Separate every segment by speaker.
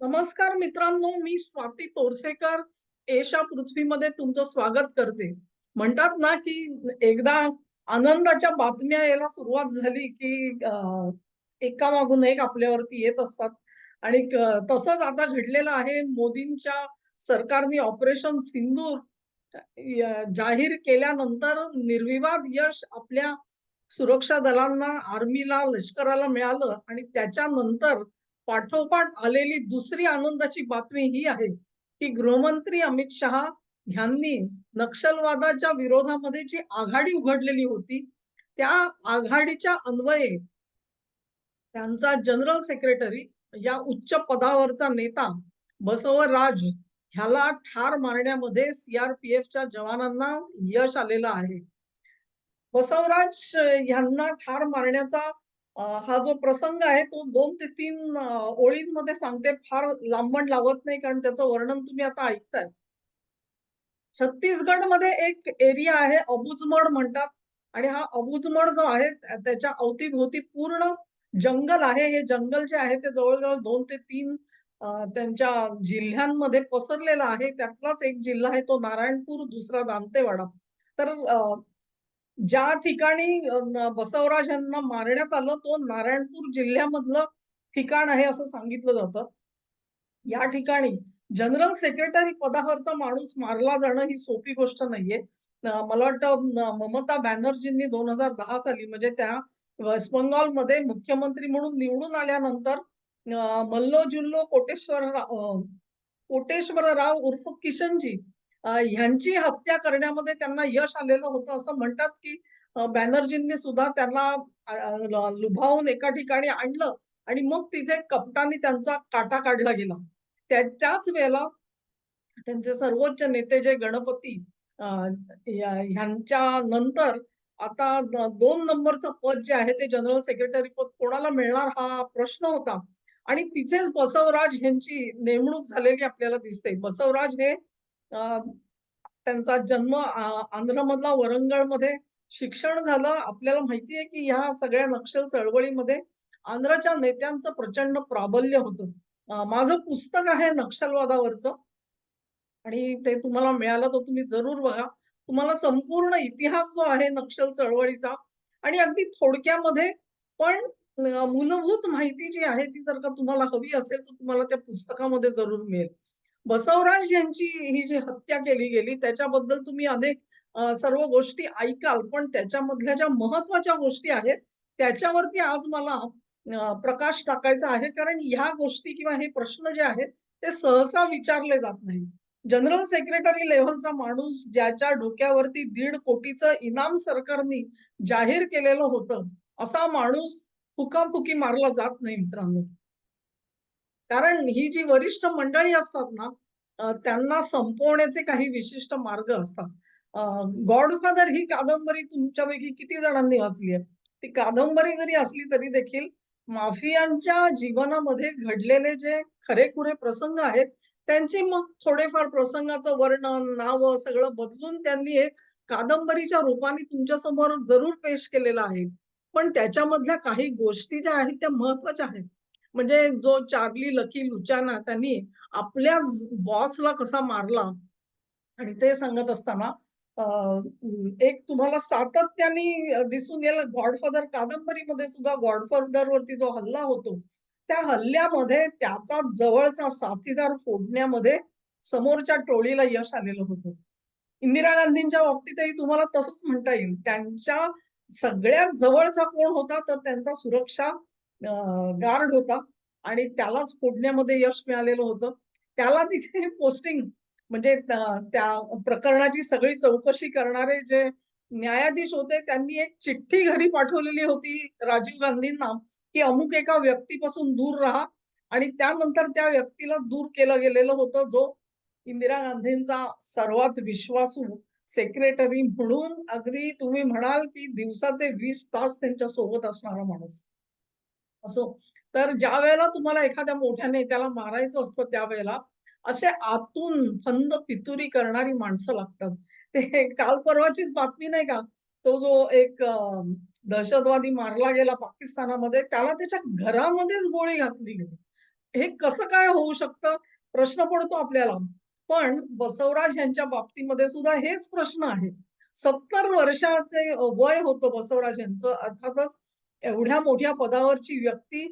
Speaker 1: नमस्कार मित्रांनो मी स्वाती तोरसेकर. एशा पृथ्वीमध्ये तुमचं स्वागत करते. म्हणतात ना की एकदा आनंदाच्या बातम्या यायला सुरुवात झाली की एका मागून एक आपल्यावरती येत असतात. आणि तसंच आता घडलेलं आहे. मोदींच्या सरकारने ऑपरेशन सिंदूर जाहीर केल्यानंतर निर्विवाद यश आपल्या सुरक्षा दलांना आर्मीला लष्कराला मिळालं. आणि त्याच्यानंतर पाठोपाठ आलेली दुसरी आनंदाची बातमी ही आहे की गृहमंत्री अमित शहा ह्यांनी नक्षलवादाच्या विरोधामध्ये जी आघाडी उघडलेली होती त्या आघाडीच्या अन्वये त्यांचा जनरल सेक्रेटरी या उच्च पदावरचा नेता बसवराज ह्याला ठार मारण्यामध्ये सीआरपीएफच्या जवानांना यश आलेलं आहे. बसवराज यांना ठार मारण्याचा हा जो प्रसंग आहे तो दोन ते तीन ओळींमध्ये सांगते फार लांबण लावत नाही कारण त्याचं वर्णन तुम्ही आता ऐकताय. छत्तीसगडमध्ये एक एरिया आहे अबुजमड म्हणतात. आणि हा अबुजमड जो आहे त्याच्या अवतीभोवती पूर्ण जंगल आहे. हे जंगल जे आहे ते जवळजवळ दोन ते तीन त्यांच्या जिल्ह्यांमध्ये पसरलेला आहे. त्यातलाच एक जिल्हा आहे तो नारायणपूर दुसरा दांतेवाडा. तर ज्या ठिकाणी बसवराज यांना मारण्यात आलं तो नारायणपूर जिल्ह्यामधलं ठिकाण आहे असं सांगितलं जातं. या ठिकाणी जनरल सेक्रेटरी पदावरचा माणूस मारला जाणं ही सोपी गोष्ट नाहीये. मला वाटतं ममता बॅनर्जींनी दोन हजार दहा साली म्हणजे त्या वेस्ट बंगालमध्ये मुख्यमंत्री म्हणून निवडून आल्यानंतर मल्लो जुल्लो कोटेश्वर कोटेश्वरराव उर्फ किशनजी ह्यांची हत्या करण्यामध्ये त्यांना यश आलेलं होतं. असं म्हणतात की बॅनर्जींनी सुद्धा त्यांना लुभावून एका ठिकाणी आणलं आणि मग तिथे कपटाने त्यांचा काटा काढला गेला. त्या त्याच वेळेला त्यांचे सर्वोच्च नेते जे गणपती ह्यांच्या नंतर आता दोन नंबरचं पद जे आहे ते जनरल सेक्रेटरी पद कोणाला मिळणार हा प्रश्न होता. आणि तिथेच बसवराज यांची नेमणूक झालेली आपल्याला दिसते. बसवराज हे त्यांचा जन्म आंध्रमधला वरंगळमध्ये शिक्षण झालं. आपल्याला माहिती आहे की ह्या सगळ्या नक्षल चळवळीमध्ये आंध्रच्या नेत्यांचं प्रचंड प्राबल्य होतं. माझं पुस्तक आहे नक्षलवादावरचं आणि ते तुम्हाला मिळालं तर तुम्ही जरूर बघा. तुम्हाला संपूर्ण इतिहास जो आहे नक्षल चळवळीचा आणि अगदी थोडक्यामध्ये पण मूलभूत माहिती जी आहे ती जर का तुम्हाला हवी असेल तर तुम्हाला त्या पुस्तकामध्ये जरूर मिळेल. बसवराज यांची ही जी हत्या केली गेली त्याच्याबद्दल तुम्ही अनेक सर्व गोष्टी ऐकाल पण त्याच्यामधल्या ज्या महत्त्वाच्या गोष्टी आहेत त्याच्यावरती आज मला प्रकाश टाकायचा आहे. कारण ह्या गोष्टी किंवा हे प्रश्न जे आहेत ते सहसा विचारले जात नाही जनरल सेक्रेटरी लेव्हलचा माणूस ज्याच्या डोक्यावरती दीड कोटीचं इनाम सरकारने जाहीर केलेलं होतं असा माणूस फुकाफुकी मारला जात नाही मित्रांनो. कारण ही जी वरिष्ठ मंडळी असतात ना त्यांना संपवण्याचे काही विशिष्ट मार्ग असतात. गॉडफादर ही कादंबरी तुमच्यापैकी किती जणांनी वाचली आहे? ती कादंबरी जरी असली तरी देखील माफियांच्या जीवनामध्ये घडलेले जे खरेखुरे प्रसंग आहेत त्यांची मग थोडेफार प्रसंगाचं वर्णन नाव सगळं बदलून त्यांनी एक कादंबरीच्या रूपाने तुमच्यासमोर जरूर पेश केलेलं आहे. पण त्याच्यामधल्या काही गोष्टी ज्या आहेत त्या महत्त्वाच्या आहेत. म्हणजे जो चार्ली लकी लुचाना त्यांनी आपल्या बॉसला कसा मारला आणि ते सांगत असताना एक तुम्हाला सातत्याने दिसून येईल गॉडफादर कादंबरीमध्ये सुद्धा गॉडफादर वरती जो हल्ला होतो त्या हल्ल्यामध्ये त्याचा जवळचा साथीदार फोडण्यामध्ये समोरच्या टोळीला यश आलेलं होतं. इंदिरा गांधींच्या बाबतीतही तुम्हाला तसंच म्हणता येईल. त्यांच्या सगळ्यात जवळचा कोण होता तर त्यांचा सुरक्षा गार्ड होता आणि त्यालाच फोडण्यामध्ये यश मिळालेलं होतं. त्याला तिथे पोस्टिंग म्हणजे त्या प्रकरणाची सगळी चौकशी करणारे जे न्यायाधीश होते त्यांनी एक चिठ्ठी घरी पाठवलेली होती राजीव गांधींना की अमुक एका व्यक्तीपासून दूर राहा आणि त्यानंतर त्या व्यक्तीला दूर केलं गेलेलं होतं जो इंदिरा गांधींचा सर्वात विश्वासू सेक्रेटरी म्हणून अगदी तुम्ही म्हणाल की दिवसाचे वीस तास त्यांच्यासोबत असणारा माणूस. असो. तर ज्या वेळेला तुम्हाला एखाद्या मोठ्या नेत्याला मारायचं असतं त्यावेळेला असे आतून फंद पितुरी करणारी माणसं लागतात. ते काल परवाचीच बातमी नाही का? तो जो एक दहशतवादी मारला गेला पाकिस्तानामध्ये त्याला त्याच्या घरामध्येच गोळी घातली गेली. हे कसं काय होऊ शकतं? प्रश्न पडतो आपल्याला. पण बसवराज यांच्या बाबतीमध्ये सुद्धा हेच प्रश्न आहेत. सत्तर वर्षाचे वय होतं बसवराज यांचं. अर्थातच एवढ्या मोठ्या पदावरची व्यक्ती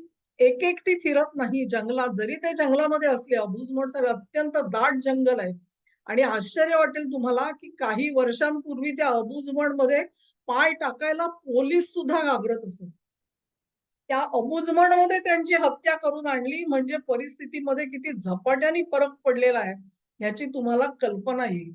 Speaker 1: एक एकटी फिरत नाही. जंगलात जरी ते जंगलामध्ये असले अबुजमठ सर अत्यंत दाट जंगल आहे. आणि आश्चर्य वाटेल तुम्हाला की काही वर्षांपूर्वी त्या अबुजमठमध्ये पाय टाकायला पोलीस सुद्धा घाबरत असत. त्या अबुजमठमध्ये त्यांची हत्या करून आणली म्हणजे परिस्थितीमध्ये किती झपाट्याने फरक पडलेला आहे याची तुम्हाला कल्पना येईल.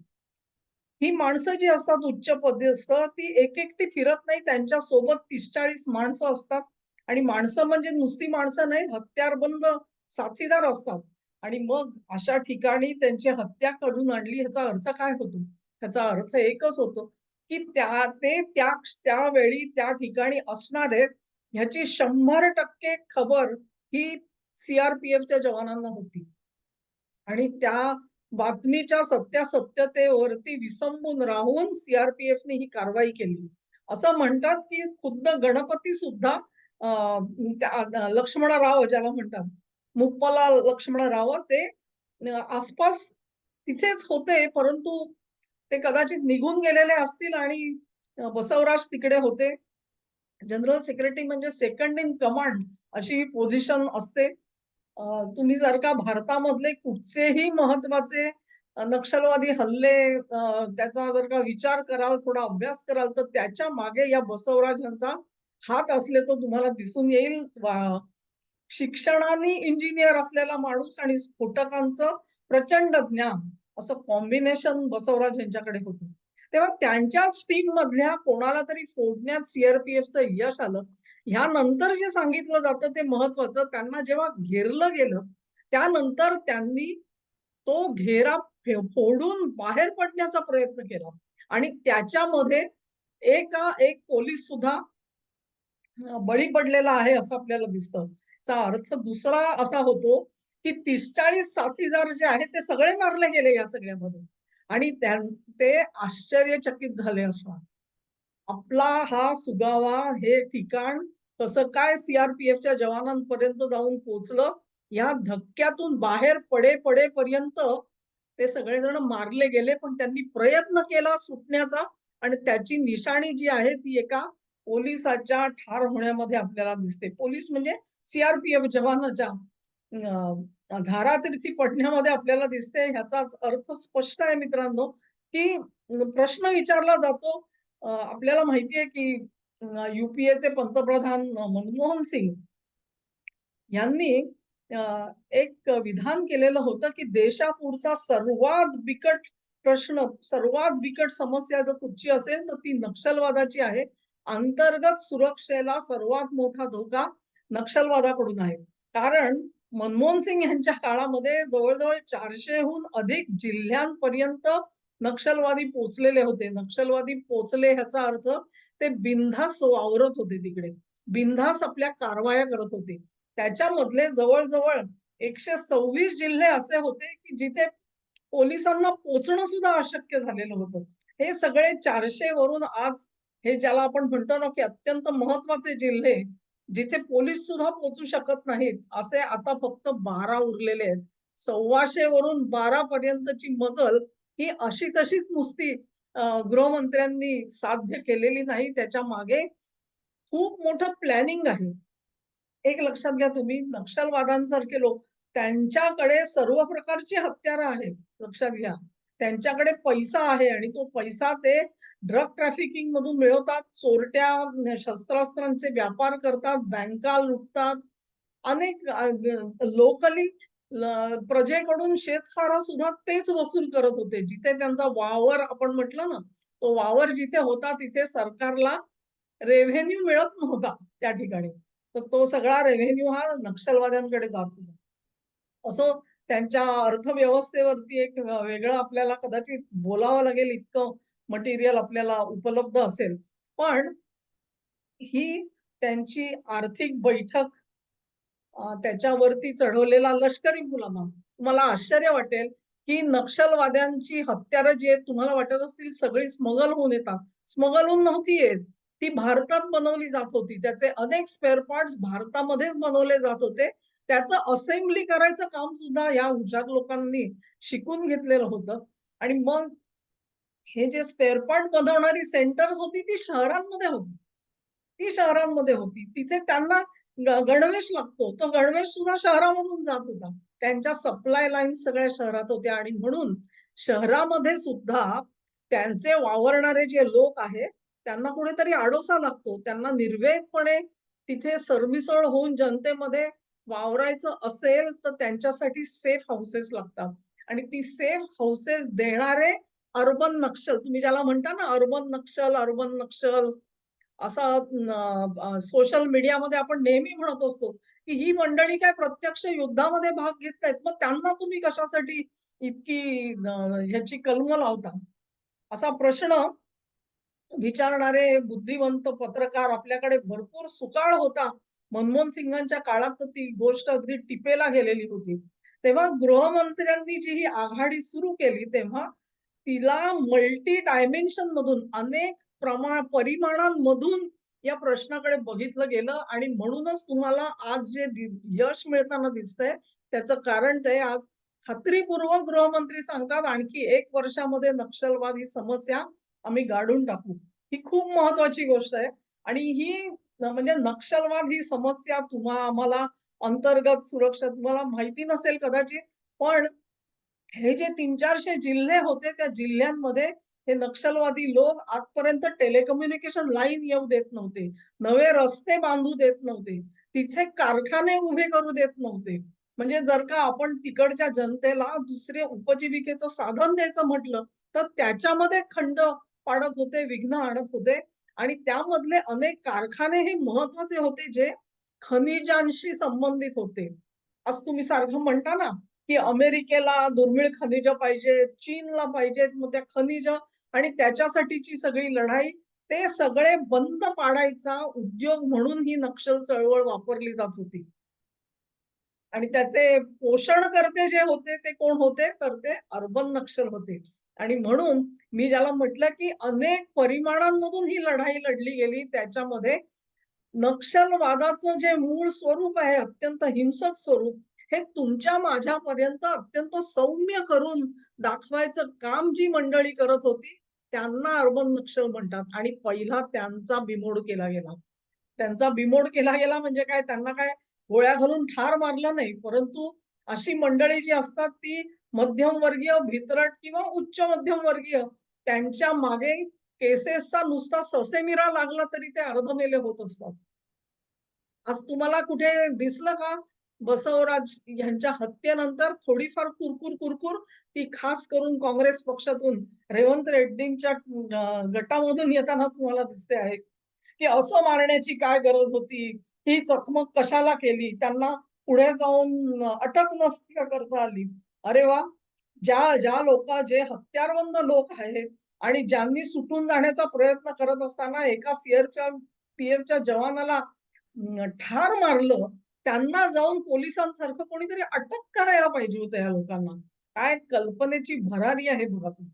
Speaker 1: ही माणसं जी असतात उच्च पदस्थ ती एक एकटी फिरत नाही. त्यांच्यासोबत तीस चाळीस माणसं असतात. आणि माणसं म्हणजे नुसती माणसं नाही हत्यारबंद साथीदार असतात. आणि मग अशा ठिकाणी त्यांची हत्या करून आणली ह्याचा अर्थ काय होतो? ह्याचा अर्थ एकच होतो की त्या ते त्या त्यावेळी त्या ठिकाणी असणारे ह्याची शंभर टक्के खबर ही सीआरपीएफच्या जवानांना होती. आणि त्या बातमीच्या सत्यासत्यतेवरती विसंबून राहून सीआरपीएफने ही कारवाई केली. असं म्हणतात की खुद्द गणपती सुद्धा लक्ष्मणराव ज्याला म्हणतात मुप्पला लक्ष्मणराव ते आसपास तिथेच होते परंतु ते कदाचित निघून गेलेले असतील आणि बसवराज तिकडे होते. जनरल सेक्रेटरी म्हणजे सेकंड इन कमांड अशी पोझिशन असते. तुम्ही जर का भारतामधले कुठचेही महत्त्वाचे नक्षलवादी हल्ले त्याचा जर का विचार कराल थोडा अभ्यास कराल तर त्याच्यामागे या बसवराज यांचा हात असले तो तुम्हाला दिसून येईल. शिक्षणाने इंजिनियर असलेला माणूस आणि स्फोटकांचं प्रचंड ज्ञान असं कॉम्बिनेशन बसवराज यांच्याकडे होतं. तेव्हा त्यांच्याच टीम मधल्या कोणाला तरी फोडण्यात सीआरपीएफचं यश आलं ह्यानंतर जे सांगितलं जातं ते महत्वाचं. त्यांना जेव्हा घेरलं गेलं त्यानंतर त्यांनी तो घेरा फोडून बाहेर पडण्याचा प्रयत्न केला. आणि त्याच्यामध्ये एका एक पोलीस सुद्धा बळी पडलेला आहे असं आपल्याला दिसतं. चा अर्थ दुसरा असा होतो की तीस चाळीस साथीदार जे आहेत ते सगळे मारले गेले या सगळ्यामध्ये. आणि ते आश्चर्यचकित झाले असणार. आपला हा सुगावा हे ठिकाण कसं काय सीआरपीएफच्या जवानांपर्यंत जाऊन पोचलं? या धक्क्यातून बाहेर पडे पडेपर्यंत ते सगळेजण मारले गेले पण त्यांनी प्रयत्न केला सुटण्याचा आणि त्याची निशाणी जी आहे ती एका पोलिसाच्या ठार होण्यामध्ये आपल्याला दिसते. पोलीस म्हणजे सीआरपीएफ जवानाच्या धारातीर्थी पडण्यामध्ये आपल्याला दिसते. ह्याचाच अर्थ स्पष्ट आहे मित्रांनो की प्रश्न विचारला जातो. आपल्याला माहिती आहे की युपीएचे पंतप्रधान मनमोहन सिंग यांनी एक विधान केलेलं होतं की देशापुढचा सर्वात बिकट प्रश्न सर्वात बिकट समस्या जर कुठची असेल तर ती नक्षलवादाची आहे. अंतर्गत सुरक्षेला सर्वात मोठा धोका नक्षलवादाकडून आहे. कारण मनमोहन सिंग यांच्या काळामध्ये जवळजवळ चारशेहून अधिक जिल्ह्यांपर्यंत नक्षलवादी पोचलेले होते. नक्षलवादी पोचले ह्याचा अर्थ ते बिनधास वावरत होते तिकडे. बिनधास आपल्या कारवाया करत होते. त्याच्यामधले जवळजवळ एकशे सव्वीस जिल्हे असे होते की जिथे पोलिसांना पोचणं सुद्धा अशक्य झालेलं होतं. हे सगळे चारशे वरून आज हे ज्याला आपण म्हणतो ना की अत्यंत महत्त्वाचे जिल्हे जिथे पोलीस सुद्धा पोचू शकत नाहीत असे आता फक्त बारा उरलेले आहेत. सव्वाशे वरून बारा पर्यंतची मजल ही अशी तशीच नुसती गृहमंत्र्यांनी साध्य केलेली नाही. त्याच्यामागे खूप मोठं प्लॅनिंग आहे. एक लक्षात घ्या तुम्ही नक्षलवादांसारखे लोक त्यांच्याकडे सर्व प्रकारची हत्यारं आहेत. लक्षात घ्या. त्यांच्याकडे पैसा आहे आणि तो पैसा ते ड्रग ट्रॅफिकिंग मधून मिळवतात. चोरट्या शस्त्रास्त्रांचे व्यापार करतात बँका लुटतात. अनेक लोकली प्रजेकडून शेतसारा सुद्धा तेच वसूल करत होते जिथे त्यांचा वावर आपण म्हटलं ना तो वावर जिथे होता तिथे सरकारला रेव्हेन्यू मिळत नव्हता त्या ठिकाणी. तर तो सगळा रेव्हेन्यू हा नक्षलवाद्यांकडे जात होता. असं त्यांच्या अर्थव्यवस्थेवरती एक वेगळं आपल्याला कदाचित बोलावं लागेल इतकं मटेरियल आपल्याला उपलब्ध असेल. पण ही त्यांची आर्थिक बैठक त्याच्यावरती चढवलेला लष्करी मुलामा. तुम्हाला आश्चर्य वाटेल की नक्षलवाद्यांची हत्यारं जी आहेत तुम्हाला वाटत असतील सगळी स्मगल होऊन येतात. स्मगल होऊन नव्हती येत. ती भारतात बनवली जात होती. त्याचे अनेक स्पेअर पार्ट्स भारतामध्येच बनवले जात होते. त्याचं असेंब्ली करायचं काम सुद्धा या हुशार लोकांनी शिकून घेतलेलं होतं. आणि मग हे जे स्पेअर पार्ट बनवणारी सेंटर्स होती ती शहरांमध्ये होती. ती शहरांमध्ये होती. तिथे त्यांना गणवेश लागतो. तो गणवेश सुद्धा शहरामधून जात होता. त्यांच्या सप्लाय लाईन सगळ्या शहरात होत्या आणि म्हणून शहरामध्ये सुद्धा त्यांचे वावरणारे जे लोक आहेत त्यांना कुठेतरी आडोसा लागतो. त्यांना निर्वेगपणे तिथे सरमिसळ होऊन जनतेमध्ये वावरायचं असेल तर त्यांच्यासाठी सेफ हाऊसेस लागतात. आणि ती सेफ हाऊसेस देणारे अर्बन नक्षल तुम्ही ज्याला म्हणता ना अर्बन नक्षल अर्बन नक्षल असा सोशल मीडियामध्ये आपण नेहमी म्हणत असतो की ही मंडळी काय प्रत्यक्ष युद्धामध्ये भाग घेत नाहीत. मग त्यांना तुम्ही कशासाठी इतकी ह्याची कलम लावता? असा प्रश्न विचारणारे बुद्धिवंत पत्रकार आपल्याकडे भरपूर सुकाळ होता. मनमोहन सिंगांच्या काळात तर ती गोष्ट अगदी टिपेला गेलेली होती. तेव्हा गृहमंत्र्यांनी जी ही आघाडी सुरू केली तेव्हा तिला मल्टी डायमेन्शन मधून अनेक प्रमाण परिमाणांमधून या प्रश्नाकडे बघितलं गेलं आणि म्हणूनच तुम्हाला आज जे यश मिळताना दिसतंय त्याचं कारण ते आज खात्रीपूर्वक गृहमंत्री सांगतात आणखी एक वर्षामध्ये नक्षलवाद ही समस्या आम्ही गाडून टाकू. ही खूप महत्वाची गोष्ट आहे. आणि ही म्हणजे नक्षलवाद ही समस्या तुम्हा आम्हाला अंतर्गत सुरक्षा तुम्हाला माहिती नसेल कदाचित पण हे जे तीन चारशे जिल्हे होते त्या जिल्ह्यांमध्ये हे नक्षलवादी लोक आजपर्यंत टेलिकम्युनिकेशन लाईन येऊ देत नव्हते. नवे रस्ते बांधू देत नव्हते. तिथे कारखाने उभे करू देत नव्हते. म्हणजे जर का आपण तिकडच्या जनतेला दुसरे उपजीविकेचं साधन द्यायचं म्हटलं तर त्याच्यामध्ये खंड पाडत होते विघ्न आणत होते. आणि त्यामधले अनेक कारखाने हे महत्त्वाचे होते जे खनिजांशी संबंधित होते. असं तुम्ही सारखं म्हणता ना? की अमेरिकेला दुर्मिळ खनिज पाहिजेत चीनला पाहिजेत मग त्या खनिज आणि त्याच्यासाठीची सगळी लढाई ते सगळे बंद पाडायचा उद्योग म्हणून ही नक्षल चळवळ वापरली जात होती. आणि त्याचे पोषण करते जे होते ते कोण होते? तर ते अर्बन नक्षल होते. आणि म्हणून मी ज्याला म्हटलं की अनेक परिमाणांमधून ही लढाई लढली गेली त्याच्यामध्ये नक्षलवादाचं जे मूळ स्वरूप आहे अत्यंत हिंसक स्वरूप हे तुमच्या माझ्यापर्यंत अत्यंत सौम्य करून दाखवायचं काम जी मंडळी करत होती त्यांना अर्बन नक्षल म्हणतात. आणि पहिला त्यांचा बिमोड केला गेला. त्यांचा बिमोड केला गेला म्हणजे काय? त्यांना काय गोळ्या घालून ठार मारलं नाही. परंतु अशी मंडळी जी असतात ती मध्यमवर्गीय भितरट किंवा उच्च मध्यमवर्गीय त्यांच्या मागे केसेसचा नुसता ससेमिरा लागला तरी ते अर्धमेले होत असतात. आज तुम्हाला कुठे दिसलं का? बसवराज यांच्या हत्येनंतर थोडीफार कुरकुर कुरकुर ती खास करून काँग्रेस पक्षातून रेवंत रेड्डींच्या गटामधून येताना तुम्हाला दिसते आहे. की असं मारण्याची काय गरज होती? ही चकमक कशाला केली? त्यांना पुढे जाऊन अटक नसती का करता आली? अरे वा! ज्या ज्या लोक जे हत्यारबंद लोक आहेत आणि ज्यांनी सुटून जाण्याचा प्रयत्न करत असताना एका सीआरच्या पीएफच्या जवानाला ठार मारलं त्यांना जाऊन पोलिसांसारखं कोणीतरी अटक करायला पाहिजे होतं या लोकांना. काय कल्पनेची भरारी आहे बघा तुम्ही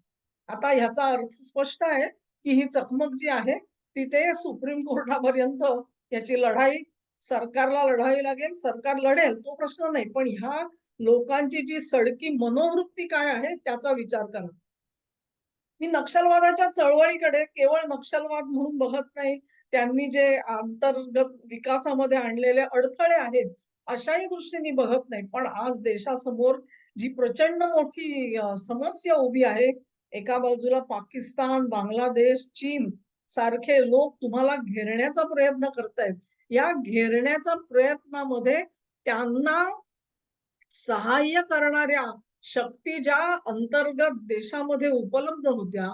Speaker 1: आता ह्याचा अर्थ स्पष्ट आहे की ही चकमक जी आहे तिथे सुप्रीम कोर्टापर्यंत याची लढाई सरकारला लढावी लागेल सरकार लढेल तो प्रश्न नाही. पण ह्या लोकांची जी सडकी मनोवृत्ती काय आहे त्याचा विचार करा. मी नक्षलवादाच्या चळवळीकडे केवळ नक्षलवाद म्हणून बघत नाही त्यांनी जे अंतर्गत विकासामध्ये आणलेले अडथळे आहेत अशाही दृष्टीने बघत नाही. पण आज देशासमोर जी प्रचंड मोठी समस्या उभी आहे एका बाजूला पाकिस्तान बांगलादेश चीन सारखे लोक तुम्हाला घेरण्याचा प्रयत्न करतायत. या घेरण्याच्या प्रयत्नामध्ये त्यांना सहाय्य करणाऱ्या शक्ती ज्या अंतर्गत देशामध्ये उपलब्ध होत्या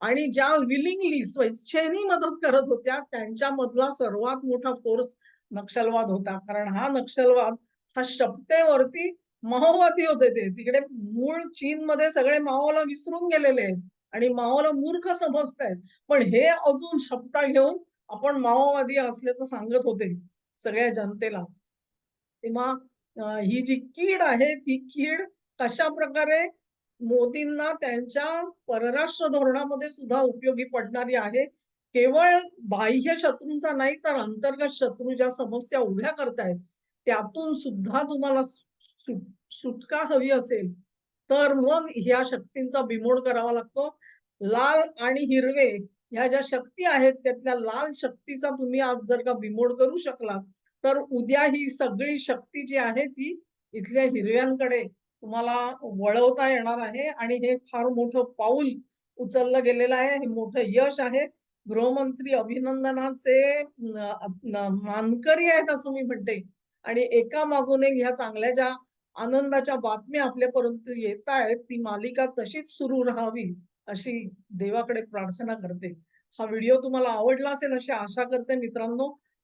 Speaker 1: आणि ज्या विलिंगली स्वेच्छेने मदत करत होत्या त्यांच्यामधला सर्वात मोठा फोर्स नक्षलवाद होता. कारण हा नक्षलवाद हा शपतेवरती माओवादी होते ते. तिकडे मूळ चीन मध्ये सगळे माओला विसरून गेलेले आहेत आणि माओला मूर्ख समजतायत. पण हे अजून शपथा घेऊन आपण माओवादी असल्याचं सांगत होते सगळ्या जनतेला. तेव्हा ही जी कीड आहे ती कीड कशा प्रकारे मोदींना त्यांच्या परराष्ट्र धोरणामध्ये सुद्धा उपयोगी पडणारी आहे? केवळ बाह्य शत्रूंचा नाही तर अंतर्गत शत्रू ज्या समस्या उभ्या करतायत त्यातून सुद्धा तुम्हाला सुटका हवी असेल तर मग ह्या शक्तींचा बिमोड करावा लागतो. लाल आणि हिरवे ह्या ज्या शक्ती आहेत त्यातल्या लाल शक्तीचा तुम्ही आज जर का बिमोड करू शकला तर उद्या ही सगळी शक्ती जी आहे ती इथल्या हिरव्यांकडे तुम्हाला वळवता येणार आहे आणि हे फार मोठं पाऊल उचललं गेलेलं आहे. हे मोठं यश आहे. गृहमंत्री अभिनंदनाचे मानकरी आहेत असं मी म्हणते. आणि एका मागून एक ह्या चांगल्या ज्या आनंदाच्या बातम्या आपल्यापर्यंत येत आहेत ती मालिका तशीच सुरू राहावी अशी देवाकडे प्रार्थना करते. हा व्हिडिओ तुम्हाला आवडला असेल अशी आशा करते मित्रांनो.